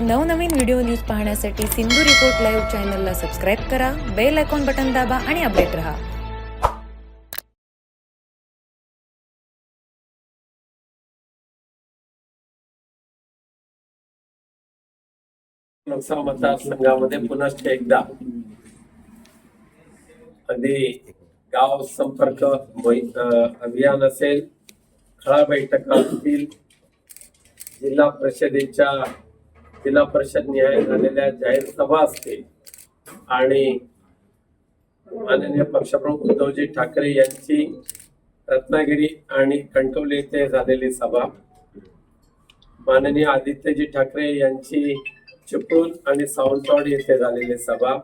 नवनवीन video news पाहण्यासाठी Sindhu report live चॅनलला सबस्क्राईब करा बेल आयकॉन बटन दाबा आणि अपडेट रहा. लोकसभा मतदारसंघामध्ये पुन्हा एकदा आधी गाव संपर्क अभियान असेल खळा बैठका असतील जिल्हा परिषदेच्या जिल्हा परिषद न्याय झालेल्या जाहीर सभा असतील आणि माननीय पक्षप्रमुख उद्धवजी ठाकरे यांची रत्नागिरी आणि कणकवली येथे झालेली सभा. माननीय आदित्यजी ठाकरे यांची चिपळूण आणि सावंतवाड येथे झालेली सभा.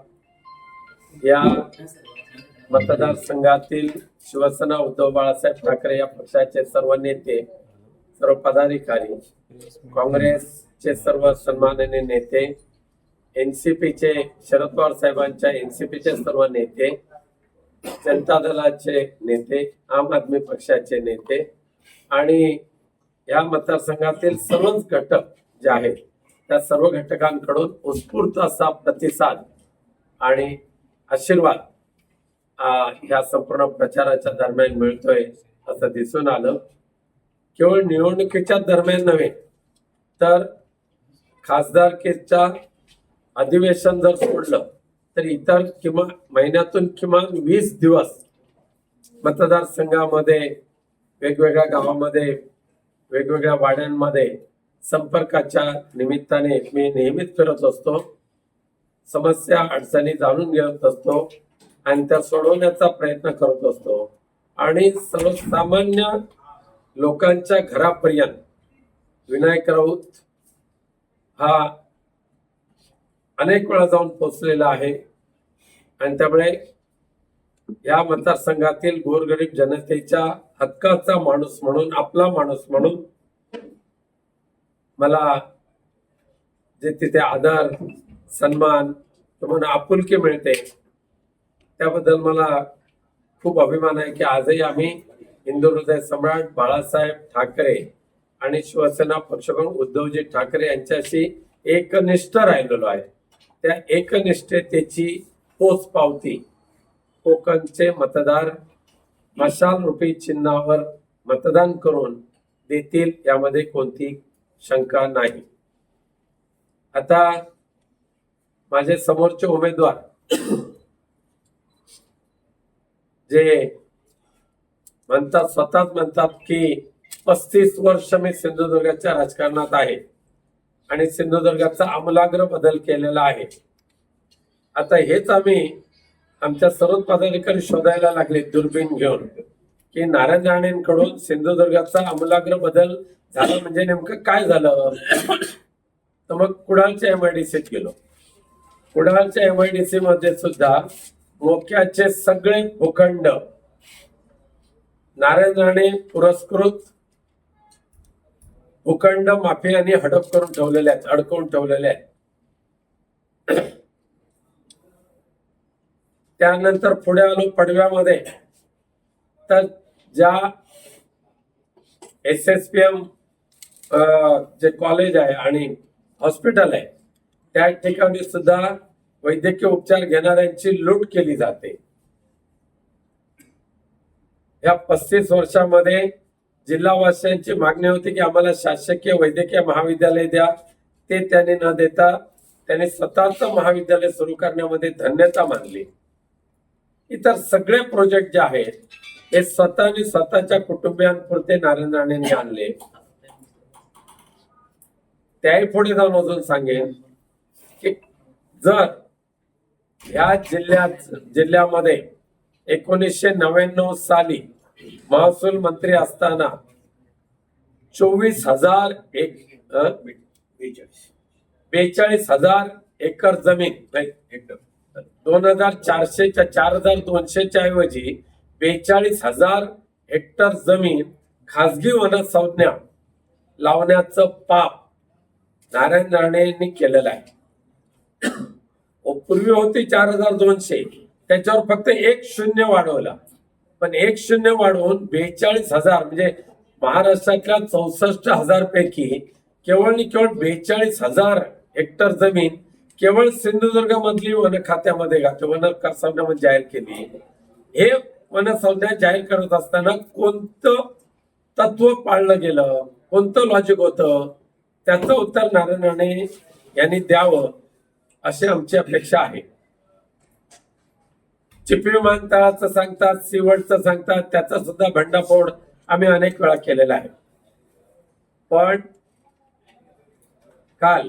या मतदारसंघातील शिवसेना उद्धव बाळासाहेब ठाकरे या पक्षाचे सर्व नेते सर्व पदाधिकारी काँग्रेसचे सर्व सन्माननीय नेते एनसीपीचे शरद पवार साहेबांच्या एनसीपीचे सर्व नेते जनता दलाचे नेते आम आदमी पक्षाचे नेते आणि या मतदारसंघातील सर्वच घटक जे आहेत त्या सर्व घटकांकडून उत्स्फूर्त असा प्रतिसाद आणि आशीर्वाद ह्या संपूर्ण प्रचाराच्या दरम्यान मिळतोय असं दिसून आलं. केवळ निवडणुकीच्या दरम्यान नव्हे तर खासदारकीच्या अधिवेशन जर सोडलं तर इतर किमान महिन्यातून किमान वीस दिवस मतदारसंघामध्ये वेगवेगळ्या गावामध्ये वेगवेगळ्या वाड्यांमध्ये संपर्काच्या निमित्ताने मी नेहमीच फिरत असतो. समस्या अडचणी जाणून घेत असतो आणि त्या सोडवण्याचा प्रयत्न करत असतो. आणि सर्वसामान्य लोकांच्या घरापर्यंत विनायक राऊत हा अनेक वेळा जाऊन पोचलेला आहे. आणि त्यामुळे या मतदारसंघातील गोरगरीब जनतेच्या हक्काचा माणूस म्हणून आपला माणूस म्हणून मला जे तिथे आदर सन्मान तुम्हाला आपुलकी मिळते त्याबद्दल मला खूप अभिमान आहे की आजही आम्ही हिंदू हृदय सम्राट बाळासाहेब ठाकरे आणि शिवसेना पक्षप्रमुख उद्धवजी ठाकरे यांच्याशी एकनिष्ठ राहिलेलो आहे. त्या एकनिष्ठतेची पोच पावती कोकणचे मतदार मशाल रूपी चिन्हावर मतदान करून देतील यामध्ये कोणती शंका नाही. आता माझे समोरचे उमेदवार जे म्हणतात स्वतःच म्हणतात की पस्तीस वर्ष मी सिंधुदुर्गाच्या राजकारणात आहे. आणि सिंधुदुर्गाचा आमूलाग्र बदल केलेला आहे. आता हेच आम्ही आमच्या सर्व पदाधिकारी शोधायला लागले दुर्बीण घेऊन. की नारायण राणेंकडून सिंधुदुर्गाचा आमूलाग्र बदल झाला म्हणजे नेमकं काय झालं? तर मग कुडाळच्या एमआयडीसीत गेलो. कुडाळच्या एमआयडीसी मध्ये सुद्धा मोक्याचे सगळे भूखंड नारायण राणे पुरस्कृत भूखंड माफियांनी हडप करून ठेवलेले आहेत अडकवून ठेवलेले आहेत. त्यानंतर पुढे आलो पडव्यामध्ये. तर ज्या S S P M J college आहे आणि हॉस्पिटल आहे त्या ठिकाणी सुद्धा वैद्यकीय उपचार घेणाऱ्यांची लूट केली जाते. या पस्तीस वर्षामध्ये जिल्हावासियांची मागणी होती की आम्हाला शासकीय वैद्यकीय महाविद्यालय द्या. ते त्यांनी न देता त्यांनी स्वतःच महाविद्यालय सुरू करण्यामध्ये धन्यता मानली. इतर सगळे प्रोजेक्ट जे आहेत हे स्वतःने स्वतःच्या कुटुंबियांपुरते नारायण राणेंनी आणले. त्याही पुढे जाऊन अजून सांगेन की जर ह्या जिल्ह्यात जिल्ह्यामध्ये एकोणीसशे नव्याण्णव साली महसूल मंत्री असताना चोवीस हजार एक बेचाळीस हजार एकर जमीन नाही, हेक्टर. दोन हजार चारशेच्या चार हजार दोनशेच्या ऐवजी बेचाळीस हजार हेक्टर जमीन खासगी वन संज्ञा लावण्याचं पाप नारायण राणेंनी केलेलं आहे पूर्वी होती चार हजार दोनशे त्याच्यावर फक्त एक शून्य वाढवला पण एक शून्य वाढवून बेचाळीस हजार म्हणजे महाराष्ट्रातल्या चौसष्ट हजार पैकी केवळ आणि केवळ बेचाळीस हजार हेक्टर जमीन केवळ सिंधुदुर्ग मधली वन खात्यामध्ये घातली वन संज्ञामध्ये म्हणजे जाहीर केली? हे वन संज्ञा जाहीर करत असताना कोणतं तत्व पाळलं गेलं? कोणतं लॉजिक होतं? त्याचं उत्तर नारायण राणे यांनी द्यावं अशी आमची अपेक्षा आहे. चिपळी विमानतळाचं सांगतात सिवडचं सांगतात त्याचा सुद्धा भंडाफोड आम्ही अनेक वेळा केलेला आहे. पण काल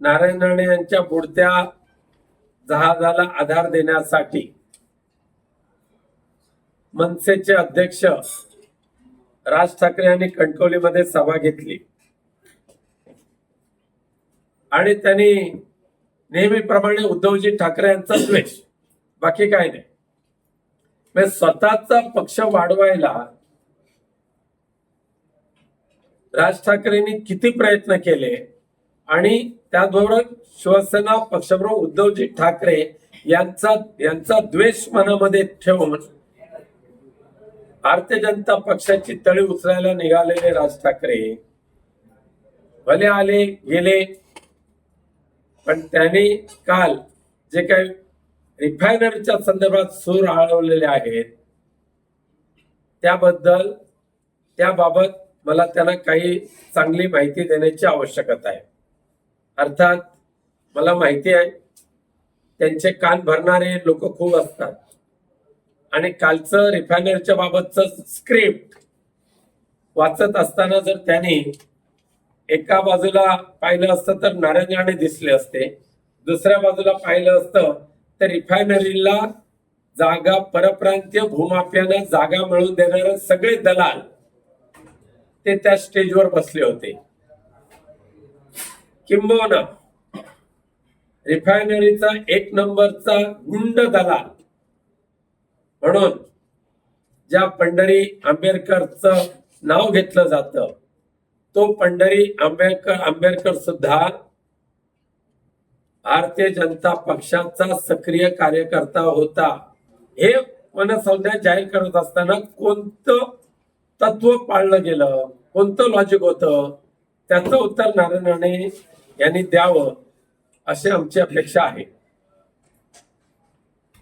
नारायण राणे यांच्या बुडत्या जहाजाला आधार देण्यासाठी मनसेचे अध्यक्ष राज ठाकरे यांनी कणकवलीमध्ये सभा घेतली. आणि त्यांनी नेहमीप्रमाणे उद्धवजी ठाकरे यांचा द्वेष बाकी काय नाही. म्हणजे स्वतःचा पक्ष वाढवायला राज ठाकरेंनी किती प्रयत्न केले आणि त्याबरोबर शिवसेना पक्षप्रमुख उद्धवजी ठाकरे यांचा यांचा द्वेष मनामध्ये ठेवून भारतीय जनता पक्षाची तळी उचलायला निघालेले राज ठाकरे. भले आले गेले पण त्यांनी काल जे काही रिफायनरीच्या संदर्भात सूर आळवलेले आहेत. त्याबद्दल त्याबाबत मला त्यांना काही चांगली माहिती देण्याची आवश्यकता आहे. अर्थात मला माहिती आहे त्यांचे कान भरणारे लोक खूप असतात. आणि कालचं रिफायनरीच्या बाबतचं स्क्रिप्ट वाचत असताना जर त्यांनी एका बाजूला पाहिलं असतं तर नारायण राणे दिसले असते. दुसऱ्या बाजूला पाहिलं असतं तर रिफायनरीला जागा परप्रांतीय भूमाफियांना जागा मिळवून देणारे सगळे दलाल ते त्या स्टेजवर बसले होते. किंबहुना रिफायनरीचा एक नंबरचा गुंड दलाल म्हणून ज्या पंढरी आंबेडकरचं नाव घेतलं जातं तो पंढरी आंबेडकर आंबेडकर सुद्धा भारतीय जनता पक्षाचा सक्रिय कार्यकर्ता होता. हे मनसंज्ञा जाहीर करत असताना कोणतं तत्व पाळलं गेलं? कोणतं लॉजिक होतं? त्याचं उत्तर नारायण राणे यांनी द्यावं अशी आमची अपेक्षा आहे.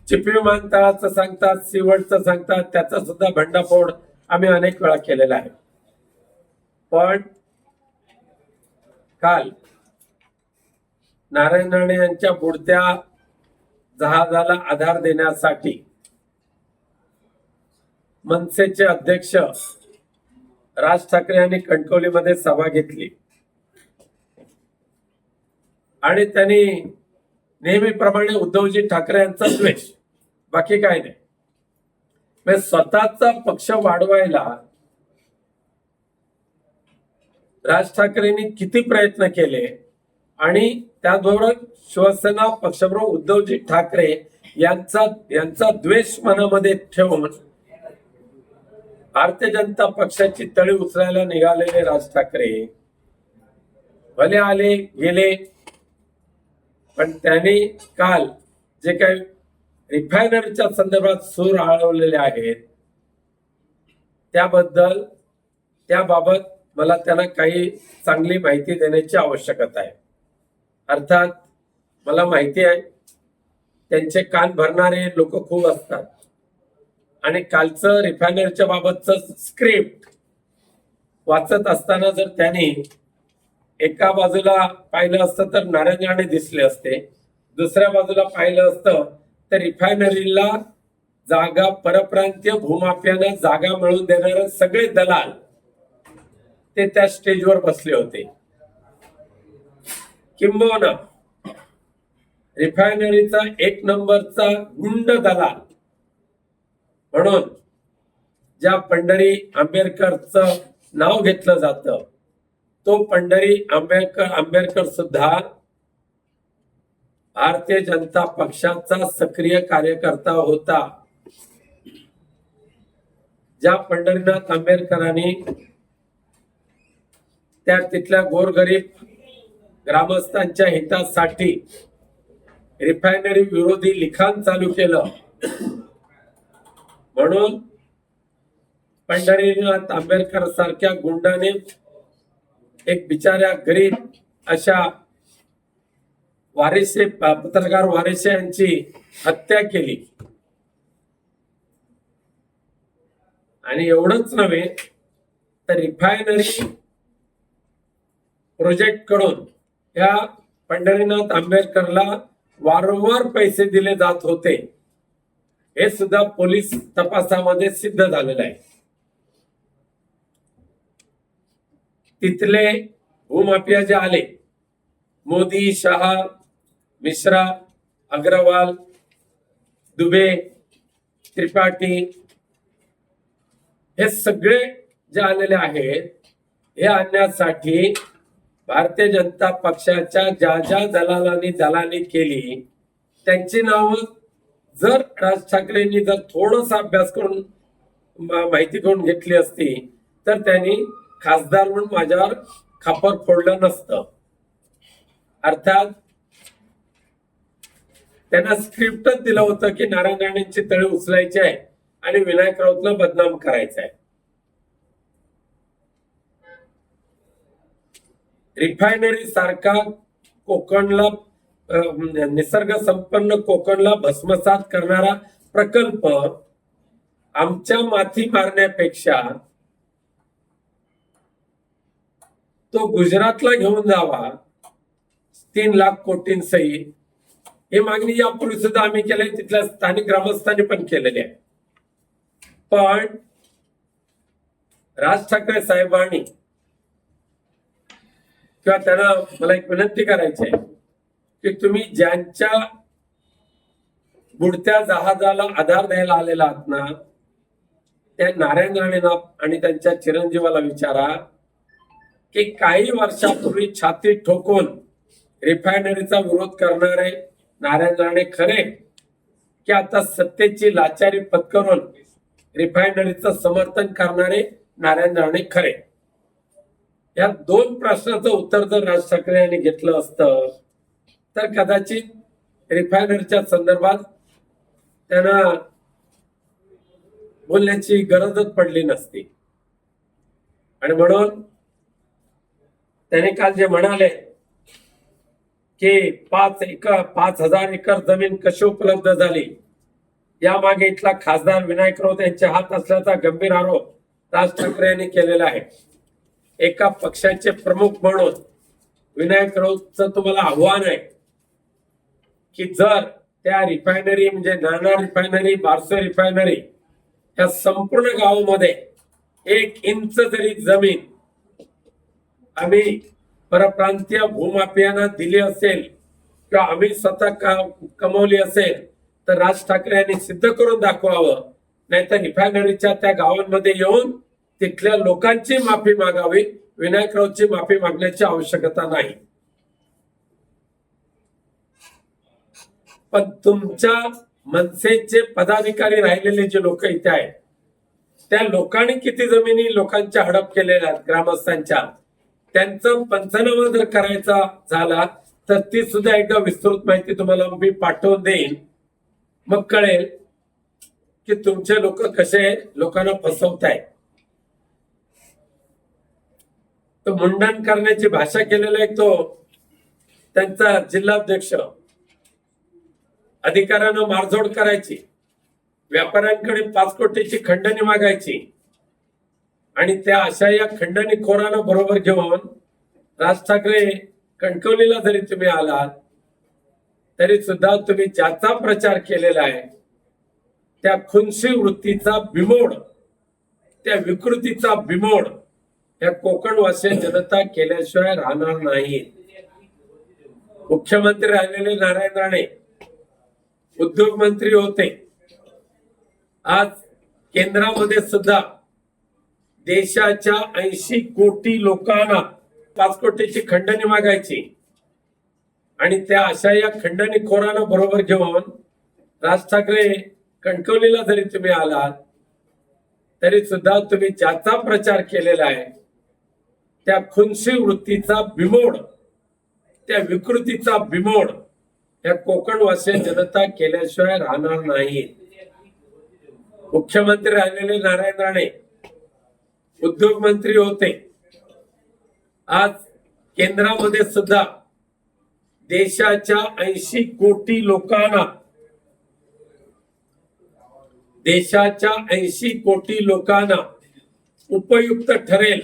चिपी विमानतळाचं सांगतात सिवडचं सांगतात त्याचा सुद्धा भंडाफोड आम्ही अनेक वेळा केलेला आहे. पण काल नारायण राणे यांच्या बुडत्या जहाजाला आधार देण्यासाठी मनसेचे अध्यक्ष राज ठाकरे यांनी कणकवलीमध्ये सभा घेतली. आणि त्यांनी नेहमीप्रमाणे उद्धवजी ठाकरे यांचा द्वेष. बाकी काय नाही. म्हणजे स्वतःचा पक्ष वाढवायला राज ठाकरेंनी किती प्रयत्न केले आणि त्याचबरोबर शिवसेना पक्षप्रमुख उद्धवजी ठाकरे यांचा यांचा द्वेष मनामध्ये ठेवून भारतीय जनता पक्षाची तळी उचलायला निघालेले राज ठाकरे. भले आले गेले पण त्यांनी काल जे काही रिफायनरीच्या संदर्भात सूर आळवलेले आहेत त्याबद्दल त्याबाबत मला त्यांना काही चांगली माहिती देण्याची आवश्यकता आहे. अर्थात मला माहिती आहे त्यांचे कान भरणारे लोक खूप असतात. आणि कालचं रिफायनरीच्या बाबतचं स्क्रिप्ट वाचत असताना जर त्यांनी एका बाजूला पाहिलं असतं तर नारायण राणे दिसले असते. दुसऱ्या बाजूला पाहिलं असतं तर रिफायनरीला जागा परप्रांतीय भूमाफियांना जागा मिळवून देणारे सगळे दलाल ते त्या स्टेजवर बसले होते. किंबहुना रिफायनरीचा एक नंबरचा गुंड दलाल. म्हणून ज्या पंढरी आंबेडकरचं नाव घेतलं जात तो पंढरी आंबेडकर आंबेडकर सुद्धा भारतीय जनता पक्षाचा सक्रिय कार्यकर्ता होता. ज्या पंढरीनाथ आंबेडकरांनी त्या तिथल्या गोरगरीब ग्रामस्थांच्या हितासाठी रिफायनरी विरोधी लिखाण चालू केलं. म्हणून पंढरीनाथ आंबेडकर सारख्या गुंडाने एक बिचाऱ्या गरीब अशा वारेसे पत्रकार वारेसे यांची हत्या केली. आणि एवढंच नव्हे तर रिफायनरी प्रोजेक्टकडून या पंढरीनाथ आंबेडकरला वारंवार पैसे दिले जात होते. हे सुद्धा पोलीस तपासामध्ये सिद्ध झालेलं आहे. तिथले भूमाफिया जे आले मोदी शहा मिश्रा अग्रवाल दुबे त्रिपाठी हे सगळे जे आलेले आहेत हे आणण्यासाठी भारतीय जनता पक्षाच्या ज्या ज्या दलालांनी दलाली केली त्यांची नावं जर राज ठाकरेंनी जर थोडासा अभ्यास करून माहिती करून घेतली असती तर त्यांनी खासदार म्हणून माझ्यावर खापर फोडलं नसतं. अर्थात त्यांना स्क्रिप्टच दिलं होतं की नारायण राणेंची तळे उचलायची आहे आणि विनायक राऊतला बदनाम करायचं आहे. रिफायनरी सारखा कोकणला निसर्ग संपन्न कोकणला भस्मसात करणारा प्रकल्प आमच्या माथी मारण्यापेक्षा तो गुजरातला घेऊन जावा तीन लाख कोटींसही हे मागणी यापूर्वी सुद्धा आम्ही केली तिथल्या स्थानिक ग्रामस्थांनी पण केलेली आहे. पण राज ठाकरे साहेबांनी किंवा त्यांना मला एक विनंती करायची आहे की तुम्ही ज्यांच्या बुडत्या जहाजाला आधार द्यायला आलेला आहात ना त्या नारायण राणेंना आणि त्यांच्या चिरंजीवाला विचारा की काही वर्षापूर्वी छाती ठोकून रिफायनरीचा विरोध करणारे नारायण राणे खरे की आता सत्तेची लाचारी पत्करून रिफायनरीचं समर्थन करणारे नारायण राणे खरे? या दोन प्रश्नाचं उत्तर जर राज ठाकरे यांनी घेतलं असतं तर कदाचित रिफायनरीच्या संदर्भात त्यांना बोलण्याची गरजच पडली नसती. आणि म्हणून त्याने काल जे म्हणाले की पाच एकर पाच हजार एकर जमीन कशी उपलब्ध झाली यामागे इथला खासदार विनायक राऊत यांचे हात असल्याचा गंभीर आरोप राज ठाकरे यांनी केलेला आहे. एका पक्षाचे प्रमुख म्हणून विनायक राऊतचं तुम्हाला आव्हान आहे की जर त्या रिफायनरी म्हणजे नाणार रिफायनरी बारसो रिफायनरी या संपूर्ण गावामध्ये एक इंच जरी जमीन आम्ही परप्रांतीय भूमाफियांना दिली असेल किंवा आम्ही स्वतः कमवली असेल तर राज ठाकरे यांनी सिद्ध करून दाखवावं. नाहीतर रिफायनरीच्या त्या गावांमध्ये येऊन तिथल्या लोकांची माफी मागावी विनायकरावची माफी मागण्याची आवश्यकता नाही. पण तुमच्या मनसेचे पदाधिकारी राहिलेले जे लोक इथे आहेत त्या लोकांनी किती जमिनी लोकांच्या हडप केलेल्या आहेत ग्रामस्थांच्या? त्यांचं पंचनामा जर करायचा झाला तर ती सुद्धा एकदा विस्तृत माहिती तुम्हाला मी पाठवून देईन. मग कळेल की तुमचे लोक कसे लोकांना फसवतायत. तो मुंडन करण्याची भाषा केलेला एक तो त्यांचा जिल्हाध्यक्ष. अधिकाऱ्यांना मारझोड करायची. व्यापाऱ्यांकडे पाच कोटीची खंडणी मागायची. आणि त्या अशा या खंडणी खोरानं बरोबर घेऊन राज ठाकरे कणकवलीला जरी तुम्ही आलात तरी सुद्धा तुम्ही ज्याचा प्रचार केलेला आहे त्या खुनशी वृत्तीचा बिमोड त्या विकृतीचा बिमोड या कोकणवासी जनता केल्याशिवाय राहणार नाही. मुख्यमंत्री राहिलेले नारायण राणे उद्योग मंत्री होते. आज केंद्रामध्ये सुद्धा देशाच्या ऐंशी कोटी लोकांना पाच कोटीची खंडणी मागायची. आणि त्या अशा या खंडणी खोरानं बरोबर घेऊन राज ठाकरे कणकवलीला जरी तुम्ही आलात तरी सुद्धा तुम्ही ज्याचा प्रचार केलेला आहे त्या खुनशी वृत्तीचा बिमोड त्या विकृतीचा बिमोड या कोकणवासी जनता केल्याशिवाय राहणार नाही. मुख्यमंत्री राहिलेले नारायण राणे उद्योग मंत्री होते. आज केंद्रामध्ये सुद्धा देशाच्या ऐंशी कोटी लोकांना देशाच्या ऐंशी कोटी लोकांना उपयुक्त ठरेल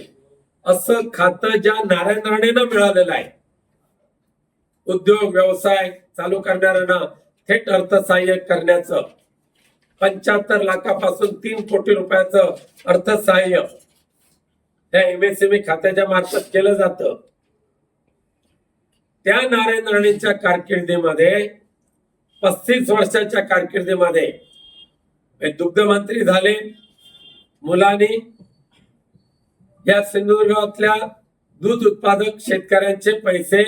असं खातं ज्या नारायण राणेनं मिळालेलं आहे. उद्योग व्यवसाय चालू करणाऱ्यांना थेट अर्थसहाय्य करण्याचं पंच्याहत्तर लाखापासून तीन कोटी रुपयाचं अर्थसहाय्य त्या एमएसएमई खात्याच्या मार्फत केलं जातं. त्या नारायण राणेंच्या कारकिर्दीमध्ये पस्तीस वर्षाच्या कारकिर्दीमध्ये दुग्धमंत्री दुग्ध मंत्री झाले मुलांनी या सिंधुदुर्गातल्या दूध उत्पादक शेतकऱ्यांचे पैसे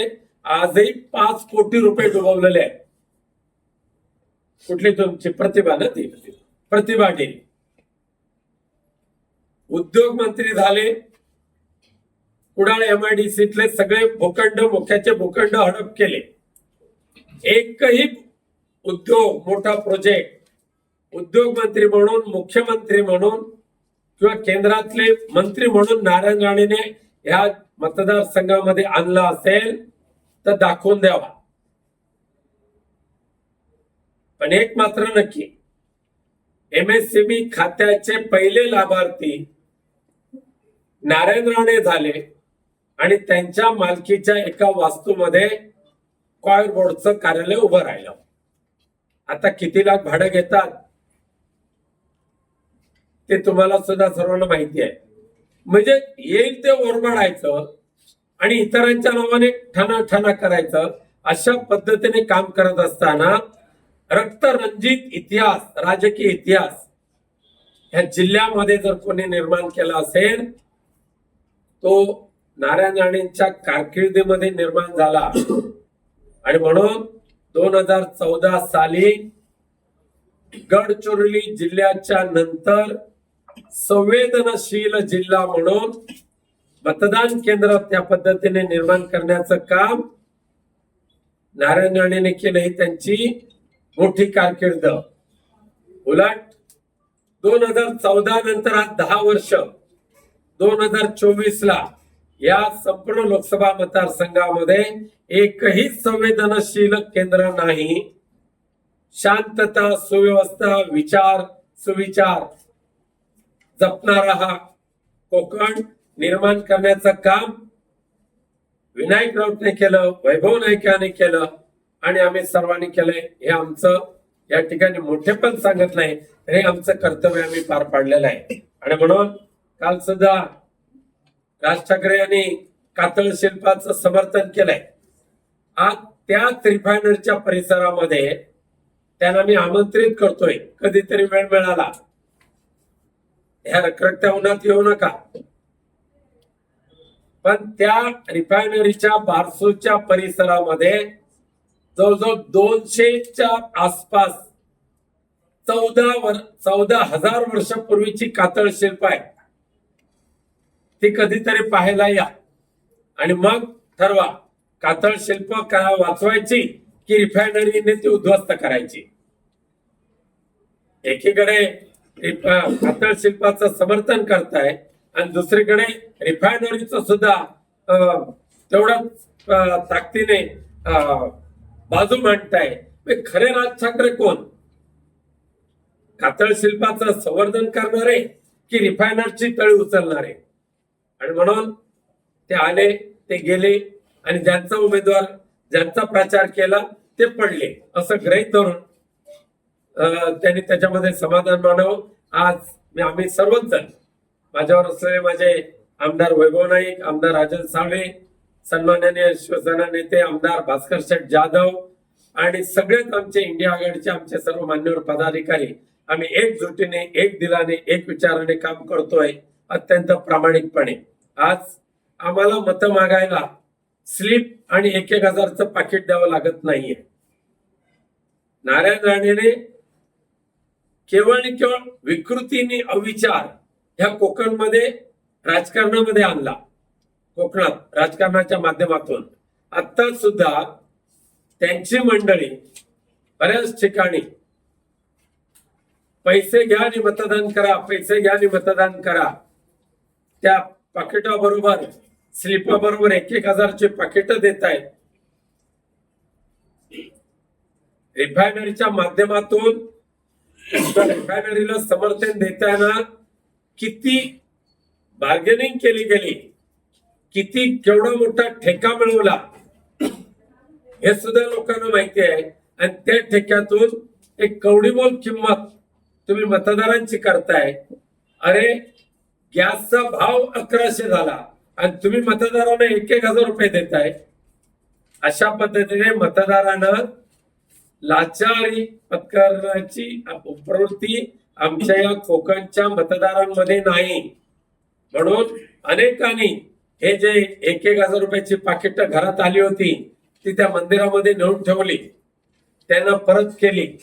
आजही पाच कोटी रुपये डुबवलेले आहेत. कुठली तुमची प्रतिभा ना ती? प्रतिभा गेली उद्योग मंत्री झाले. कुडाळ एमआयडीसीतले सगळे भूखंड मुख्याचे भूखंड हडप केले. एकही उद्योग मोठा प्रोजेक्ट उद्योग मंत्री म्हणून मुख्यमंत्री म्हणून किंवा केंद्रातले मंत्री म्हणून नारायण राणेने या मतदारसंघामध्ये आणला असेल तर दाखवून द्यावा. पण एक मात्र नक्की एमएससीबी खात्याचे पहिले लाभार्थी नारायण राणे झाले आणि त्यांच्या मालकीच्या एका वास्तूमध्ये कॉयर बोर्डचं कार्यालय उभं राहिलं. आता किती लाख भाडं घेतात? ते तुम्हाला सुद्धा सर्वांना माहिती आहे. म्हणजे येईल ते ओरबाडायचं आणि इतरांच्या नावाने ठणा ठणा करायचं अशा पद्धतीने काम करत असताना रक्तरंजित इतिहास राजकीय इतिहास ह्या जिल्ह्यामध्ये जर कोणी निर्माण केला असेल तो नारायण राणेंच्या कारकिर्दीमध्ये निर्माण झाला. आणि म्हणून दोन हजार चौदा साली गडचिरोली जिल्ह्याच्या नंतर संवेदनशील जिल्हा म्हणून मतदान केंद्र त्या पद्धतीने निर्माण करण्याचं काम नारायण राणेने केलं ही त्यांची मोठी कारकीर्द. उलट दोन हजार चौदा नंतर आज दहा वर्ष दोन हजार चोवीस ला या संपूर्ण लोकसभा मतदारसंघामध्ये एकही संवेदनशील केंद्र नाही. शांतता सुव्यवस्था विचार सुविचार जपणारा हा कोकण निर्माण करण्याचं काम विनायक राऊतने केलं वैभव नायकाने केलं आणि आम्ही सर्वांनी केलंय हे आमचं या ठिकाणी मोठे पण सांगत नाही हे आमचं कर्तव्य आम्ही पार पाडलेलं आहे. आणि म्हणून काल सुद्धा राज ठाकरे यांनी कातळ शिल्पाचं समर्थन केलंय. आज त्याच रिफायनरीच्या परिसरामध्ये त्यांना मी आमंत्रित करतोय. कधीतरी वेळ मिळाला. ह्या रखरखत्या उन्हात येऊ नका. पण त्या रिफायनरीच्या बारसूच्या परिसरामध्ये जवळजवळ दोनशेच्या आसपास चौदा वर चौदा हजार वर्षापूर्वीची कातळ शिल्प आहे. ती कधीतरी पाहायला या. आणि मग ठरवा कातळ शिल्प का वाचवायची की रिफायनरीने ती उद्ध्वस्त करायची? एकीकडे कातळ शिल्पाचं समर्थन करताय. आणि दुसरीकडे रिफायनरीचं सुद्धा अं, ताकदीने अं, बाजू मांडताय. खरे राज ठाकरे कोण? कातळ शिल्पाचं संवर्धन करणारे की रिफायनरची तळी उचलणारे? आणि म्हणून ते आले ते गेले आणि ज्यांचा उमेदवार ज्यांचा प्रचार केला ते पडले. असं ग्रहित धरून त्यांनी त्याच्यामध्ये समाधान मानव. आज मी आम्ही सर्वच जण माझ्यावर असलेले माझे आमदार वैभव नाईक आमदार राजन साळवे सन्माननीय शिवसेना नेते आमदार भास्कर शेठ जाधव आणि सगळेच आमचे इंडिया आघाडीचे आमचे सर्व मान्यवर पदाधिकारी आम्ही एकजुटीने एक दिलाने एक विचाराने काम करतोय अत्यंत प्रामाणिकपणे. आज आम्हाला मतं मागायला स्लिप आणि एक एक हजारचं पाकिट द्यावं लागत नाहीये. नारायण राणेने केवळ आणि केवळ विकृतीने अविचार ह्या कोकणमध्ये राजकारणामध्ये आणला. कोकणात राजकारणाच्या माध्यमातून. आता सुद्धा त्यांची मंडळी बऱ्याच ठिकाणी पैसे घ्या आणि मतदान करा पैसे घ्या आणि मतदान करा. त्या पाकिटाबरोबर स्लिपाबरोबर एक एक हजारचे पाकिट देत आहेत. रिफायनरीच्या माध्यमातून रिफायनरीला समर्थन देताना किती बार्गेनिंग केली गेली? किती केवढा मोठा ठेका मिळवला? हे सुद्धा लोकांना माहिती आहे. आणि त्या ठेक्यातून एक कवडीमोल किंमत तुम्ही मतदारांची करताय. अरे गॅसचा भाव अकराशे झाला. आणि तुम्ही मतदारांना एक एक हजार रुपये देताय. अशा पद्धतीने मतदारांना लाचारी पत्करण्याची प्रवृत्ती आमच्या या कोकणच्या मतदारांमध्ये नाही. म्हणून अनेकांनी हे जे एक एक हजार रुपयाची पाकिट घरात आली होती ती त्या मंदिरामध्ये नेऊन ठेवली. त्यांना परत केली.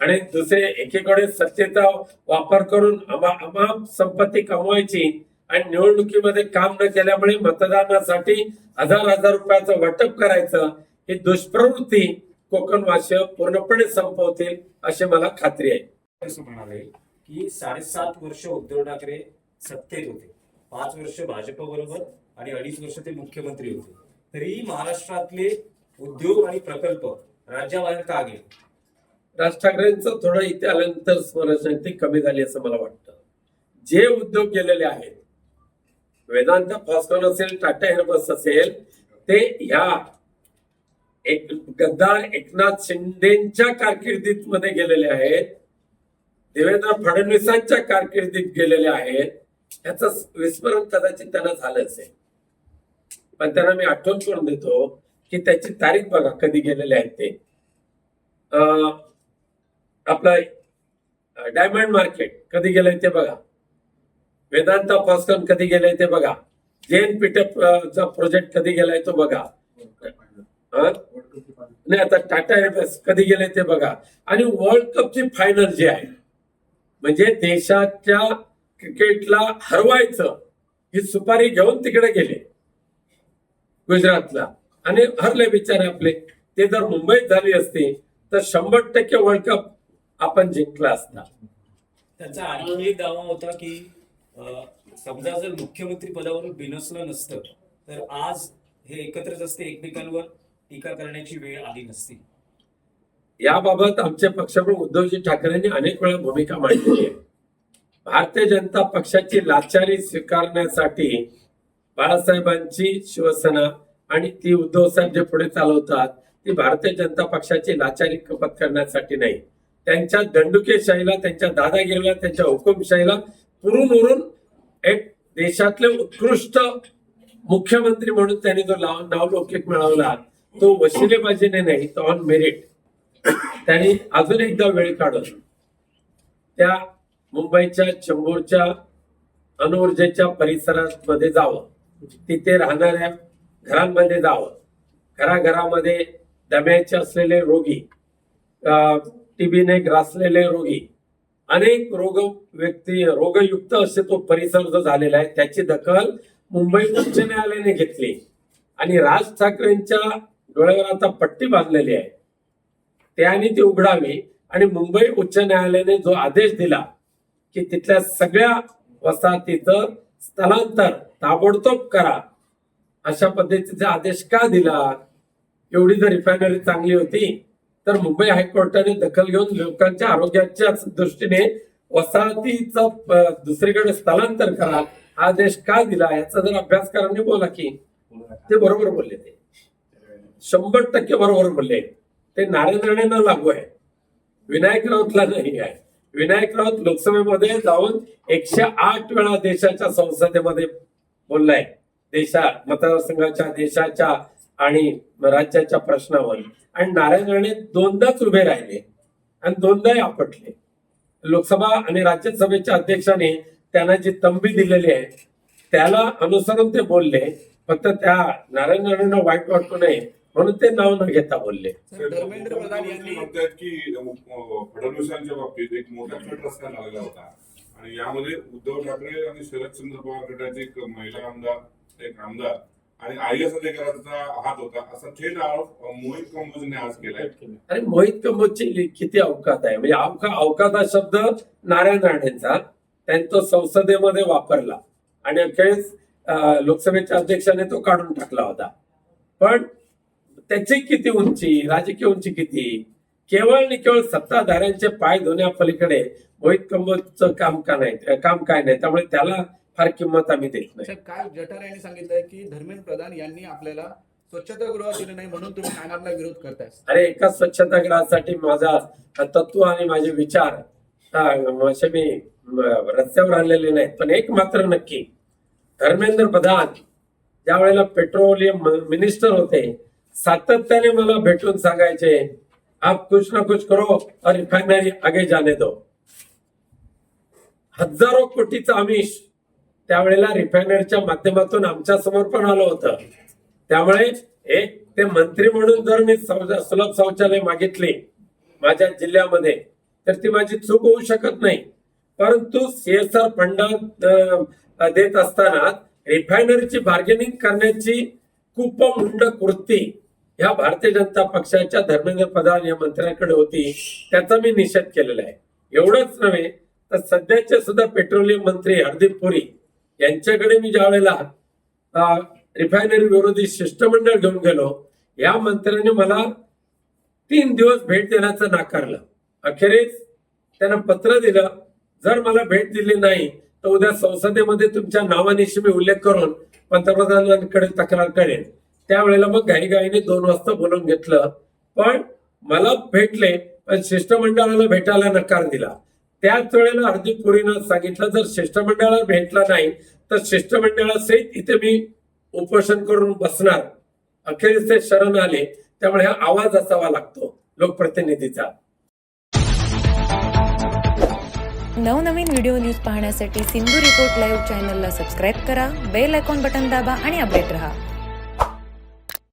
आणि दुसरे एकीकडे सत्तेचा वापर करून अमा- अमाप संपत्ती कमवायची आणि निवडणुकीमध्ये काम न केल्यामुळे मतदानासाठी हजार हजार रुपयाचं वाटप करायचं ही दुष्प्रवृत्ती कोकणवासीय पूर्णपणे संपवतील अशी मला खात्री आहे. असं म्हणाले की साडेसात वर्ष उद्धव ठाकरे सत्तेत होते. पाच वर्ष भाजप बरोबर आणि अडीच वर्ष ते मुख्यमंत्री होते. तरीही महाराष्ट्रातले उद्योग आणि प्रकल्प राज्याबाहेर का गेले? राज ठाकरेंचं थोडं इथे आल्यानंतर स्मरणशक्ती कमी झाली असं मला वाटतं. जे उद्योग गेलेले आहेत वेदांत फॉस्कॉन असेल टाटा एअरबस असेल ते ह्या एक गद्दार एकनाथ शिंदेच्या कारकिर्दीत मध्ये गेलेले आहेत. देवेंद्र फडणवीसांच्या कारकिर्दीत गेलेले आहेत. ह्याच विस्मरण कदाचित त्यांना झालं असेल. पण त्यांना मी आठवण करून देतो की त्याची तारीख बघा कधी गेलेले आहेत ते. अं, डायमंड मार्केट कधी गेलंय ते बघा. वेदांता फॉस्कॉन कधी गेलंय ते बघा. जेन चा प्रोजेक्ट कधी गेलाय तो बघा. नाही आता टाटा एअरबस कधी गेले ते बघा. आणि वर्ल्ड कपची फायनल जी आहे म्हणजे देशाच्या क्रिकेटला हरवायचं ही सुपारी घेऊन तिकडे गेले गुजरातला. आणि हरले बिचारे आपले. ते जर मुंबईत झाली असती तर शंभर टक्के वर्ल्ड कप आपण जिंकला असता. त्याचा आणखी एक दावा होता की समजा जर मुख्यमंत्री पदावरून बिनसलं नसतं तर आज हे एकत्रच असते एकमेकांवर. टीका करण्याची वेळ आली नसती. याबाबत आमचे पक्षप्रमुख उद्धवजी ठाकरेंनी अनेक वेळा भूमिका मांडलेली आहे. भारतीय जनता पक्षाची लाचारी स्वीकारण्यासाठी बाळासाहेबांची शिवसेना आणि ती उद्धव साहेब जे पुढे चालवतात ती भारतीय जनता पक्षाची लाचारी कपत करण्यासाठी नाही. त्यांच्या दंडुकेशाहीला त्यांच्या दादागिरीला त्यांच्या हुकुमशाहीला पुरून उरून एक देशातले उत्कृष्ट मुख्यमंत्री म्हणून त्यांनी जो लाव- नावलौकिक मिळवला तो वशिलेबाजीने नाही तर ऑन मेरिट त्यांनी अजून एकदा वेळ काढून त्या मुंबईच्या चेंबूरच्या अणुऊर्जेच्या परिसरामध्ये जावं. तिथे राहणाऱ्या घरांमध्ये जावं. घराघरामध्ये दम्याचे असलेले रोगी टीबीने ग्रासलेले रोगी अनेक रोग व्यक्ती रोगयुक्त असे तो परिसर जो झालेला आहे त्याची दखल मुंबई उच्च न्यायालयाने घेतली. आणि राज ठाकरेंच्या डोळ्यावर आता पट्टी बांधलेली आहे. त्याने ती उघडावी आणि मुंबई उच्च न्यायालयाने जो आदेश दिला की तिथल्या सगळ्या वसाहतीचं स्थलांतर ताबडतोब करा. अशा पद्धतीचा आदेश का दिला? एवढी जर रिफायनरी चांगली होती तर मुंबई हायकोर्टाने दखल घेऊन लोकांच्या आरोग्याच्या दृष्टीने वसाहतीचं दुसरीकडे स्थलांतर करा. आदेश का दिला? याचा जर अभ्यासकारांनी बोला की. ते बरोबर बोलले ते. शंभर टक्के बरोबर बोलले. ते नारायण राणेंना लागू आहे. विनायक राऊतला नाही आहे. विनायक राऊत लोकसभेमध्ये जाऊन एकशे आठ वेळा देशाच्या संसदेमध्ये बोललाय. देशा मतदारसंघाच्या देशाच्या आणि राज्याच्या प्रश्नावर. आणि नारायण राणे दोनदाच उभे राहिले. आणि दोनदाही आपटले. लोकसभा आणि राज्यसभेच्या अध्यक्षाने त्यांना जी तंबी दिलेली आहे त्याला अनुसरून ते बोलले. फक्त त्या नारायण राणेंना वाईट वाटू नये. म्हणून ते नाव न घेता बोलले. धर्मेंद्र प्रधान यांनी म्हणतात की फडणवीसांच्या बाबतीत एक मोठा कट रस्ता लागला होता. आणि यामध्ये उद्धव ठाकरे आणि शरदचंद्र पवार गटाचे एक महिला आमदार एक आमदार आणि आय एस अधिकाऱ्याचा हात होता. असा थेट आरोप मोहित कंबोजने आज केलाय. आणि मोहित कंबोजची किती अवकात आहे? म्हणजे अवका अवकात हा शब्द नारायण राणेंचा. त्यांनी तो संसदेमध्ये वापरला. आणि अखेरीस लोकसभेच्या अध्यक्षाने तो काढून टाकला होता. पण त्याची किती उंची राजकीय उंची किती? केवळ आणि केवळ सत्ताधाऱ्यांचे पाय धुण्यापलीकडे मोहित कंबोजचं काम का नाही? काम काय नाही? त्यामुळे त्याला फार किंमत आम्ही देत नाही. काय जठार यांनी सांगितलंय की धर्मेंद्र प्रधान यांनी आपल्याला स्वच्छतागृह दिलं नाही म्हणून तुम्ही नानारला विरोध करताय. अरे एका स्वच्छतागृहासाठी माझा तत्व आणि माझे विचार असे मी रस्त्यावर आलेले नाहीत. पण एक मात्र नक्की धर्मेंद्र प्रधान ज्या वेळेला पेट्रोलियम मिनिस्टर होते सातत्याने मला भेटून सांगायचे आप कुछ ना कुछ करो और रिफायनरी आगे जाने दो. हजारो कोटीचं आमिष त्यावेळेला रिफायनरीच्या माध्यमातून आमच्यासमोर पण आलं होतं. त्यामुळे एक ते मंत्री म्हणून जर मी सुलभ शौचालय मागितले माझ्या जिल्ह्यामध्ये तर ती माझी चूक होऊ शकत नाही. परंतु सीएसआर फंड देत असताना रिफायनरीची बार्गेनिंग करण्याची कुपमुंड कृती ह्या भारतीय जनता पक्षाच्या धर्मेंद्र प्रधान या मंत्र्यांकडे होती. त्याचा मी निषेध केलेला आहे. एवढंच नव्हे तर सध्याचे सुद्धा पेट्रोलियम मंत्री हरदीप पुरी यांच्याकडे मी ज्या वेळेला रिफायनरी विरोधी शिष्टमंडळ घेऊन गेलो या मंत्र्याने मला तीन दिवस भेट देण्याचं नाकारलं. अखेरीस त्यांना पत्र दिलं जर मला भेट दिली नाही तर उद्या संसदेमध्ये तुमच्या नावानिशी मी उल्लेख करून पंतप्रधानांकडे तक्रार करेन. त्यावेळेला मग घाईघाईने दोन वाजता बोलून घेतलं. पण मला भेटले पण शिष्टमंडळाला भेटायला नकार दिला. त्याच वेळेला हरदीप पुरीनं सांगितलं जर शिष्टमंडळाला भेटला नाही तर शिष्टमंडळासहित इथे मी उपोषण करून बसणार. अखेरीस ते शरण आले त्यामुळे हा आवाज असावा लागतो लोकप्रतिनिधीचा. नवनवीन व्हिडिओ न्यूज पाहण्यासाठी सिंधू रिपोर्ट लाईव्ह चॅनलला सबस्क्राईब करा बेल आयकॉन बटन दाबा आणि अपडेट रहा.